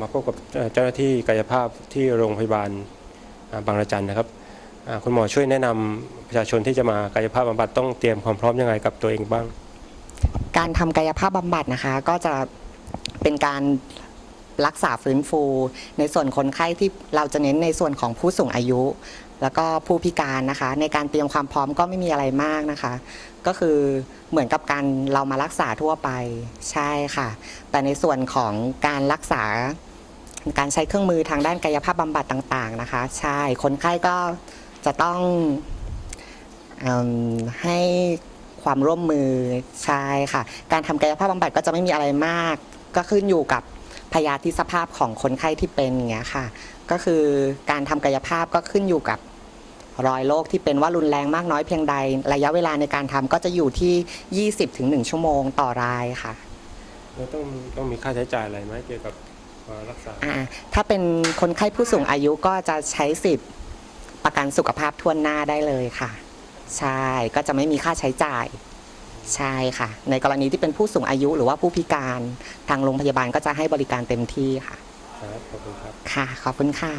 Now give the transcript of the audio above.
มาพบกับเจ้าหน้าที่กายภาพที่โรงพยาบาลบางระจันนะครับคุณหมอช่วยแนะนำประชาชนที่จะมากายภาพบำบัดต้องเตรียมความพร้อมยังไงกับตัวเองบ้าง การทำกายภาพบำบัดนะคะ ก็จะเป็นการ รักษาฟื้นฟู ในส่วนคนไข้ที่เราจะเน้นในส่วนของผู้สูงอายุ แล้วก็ผู้พิการนะคะ ในการเตรียมความพร้อมก็ไม่มีอะไรมากนะคะ ก็คือเหมือนกับการเรามารักษาทั่วไปใช่ค่ะ แต่ในส่วนของการรักษาการใช้เครื่องมือทางด้านกายภาพบำบัดต่างๆนะคะ ใช่คนไข้ก็จะต้องอให้ความร่วมมือใช่ค่ะ การทำกายภาพบำบัดก็จะไม่มีอะไรมาก ก็ขึ้นอยู่กับ พยาธิสภาพของคนไข้ที่เป็นอย่างเงี้ยค่ะ ก็คือการทำกายภาพก็ขึ้นอยู่กับรอยโรคที่เป็นว่ารุนแรงมากน้อยเพียงใด ระยะเวลาในการทำก็จะอยู่ที่ 20-1 ชั่วโมงต่อรายค่ะแล้วต้องต้องมีค่าใช้จ่ายอะไรไหมเกี่ยวกับเอ่อรักษาอ่าถ้าเป็นคนไข้ผู้สูงอายุก็จะใช้สิทธิ์ประกันสุขภาพทั่วหน้าได้เลยค่ะ ใช่ ก็จะไม่มีค่าใช้จ่าย ใช่ค่ะ ในกรณีที่เป็นผู้สูงอายุหรือว่าผู้พิการทางโรงพยาบาลก็จะให้บริการเต็มที่ค่ะ ครับ ขอบคุณครับ ค่ะ ขอบคุณค่ะ